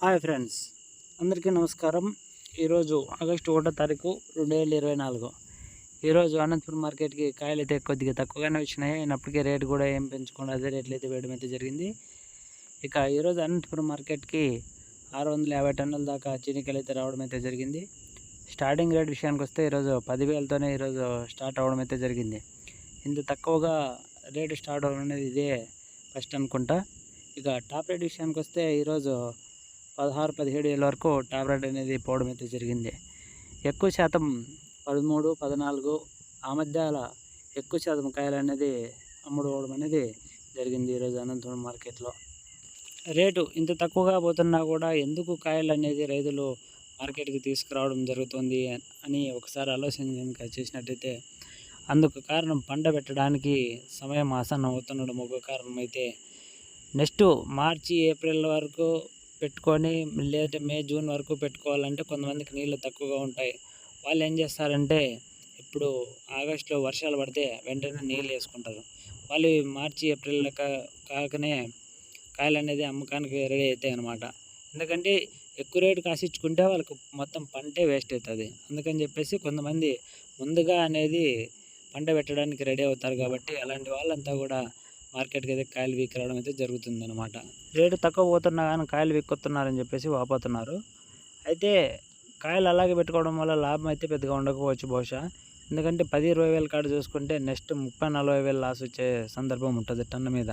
Hi friends అందరికీ నమస్కారం. ఈరోజు ఆగస్టు ఒకటో తారీఖు రెండు వేల ఇరవై నాలుగు. ఈరోజు అనంతపురం మార్కెట్కి కాయలు అయితే కొద్దిగా తక్కువగానే వచ్చినాయి. అయినప్పటికీ రేటు కూడా ఏం పెంచకుండా అదే రేట్లు అయితే వేయడం అయితే జరిగింది. ఇక ఈరోజు అనంతపురం మార్కెట్కి ఆరు వందల యాభై టన్నుల దాకా చీనికాయలు అయితే రావడం అయితే జరిగింది. స్టార్టింగ్ రేట్ విషయానికి వస్తే ఈరోజు పదివేలతోనే ఈరోజు స్టార్ట్ అవ్వడం అయితే జరిగింది. ఇంత తక్కువగా రేటు స్టార్ట్ అవ్వడం అనేది ఇదే ఫస్ట్ అనుకుంటా. ఇక టాప్ రేట్ విషయానికి వస్తే ఈరోజు పదహారు పదిహేడు ఏళ్ళ వరకు టాబ్లెట్ అనేది పోవడం అయితే జరిగింది. ఎక్కువ శాతం పదమూడు పద్నాలుగు ఆ మధ్యలో ఎక్కువ శాతం కాయలు అనేది అమ్ముడుకోవడం అనేది జరిగింది ఈరోజు అనంతపురం మార్కెట్లో. రేటు ఇంత తక్కువగా పోతున్నా కూడా ఎందుకు కాయలు అనేది రైతులు మార్కెట్కి తీసుకురావడం జరుగుతుంది అని ఒకసారి ఆలోచన కనుక చేసినట్టయితే అందుకు కారణం పంట పెట్టడానికి సమయం ఆసన్నం అవుతుండడం ఒక కారణం అయితే నెక్స్ట్ మార్చి ఏప్రిల్ వరకు పెట్టుకొని లేదంటే మే జూన్ వరకు పెట్టుకోవాలంటే కొంతమందికి నీళ్ళు తక్కువగా ఉంటాయి. వాళ్ళు ఏం చేస్తారంటే ఇప్పుడు ఆగస్టులో వర్షాలు పడితే వెంటనే నీళ్ళు వేసుకుంటారు. వాళ్ళు మార్చి ఏప్రిల్ కా కాకనే కాయలు అనేది అమ్మకానికి రెడీ అవుతాయి అన్నమాట. ఎందుకంటే ఎక్కువ రేటు కాసిచ్చుకుంటే వాళ్ళకి మొత్తం పంటే వేస్ట్ అవుతుంది. అందుకని చెప్పేసి కొంతమంది ముందుగా అనేది పంట పెట్టడానికి రెడీ అవుతారు కాబట్టి అలాంటి వాళ్ళంతా కూడా మార్కెట్కి అయితే కాయలు వీక్ అయితే జరుగుతుంది అనమాట రేటు తక్కువ పోతున్నా కానీ కాయలు వీక్కుతున్నారని చెప్పేసి వాపోతున్నారు. అయితే కాయలు అలాగే పెట్టుకోవడం వల్ల లాభం అయితే పెద్దగా ఉండకపోవచ్చు బహుశా. ఎందుకంటే పది ఇరవై వేల కాడ చూసుకుంటే నెక్స్ట్ ముప్పై నలభై వేలు లాస్ వచ్చే సందర్భం ఉంటుంది టన్ను మీద.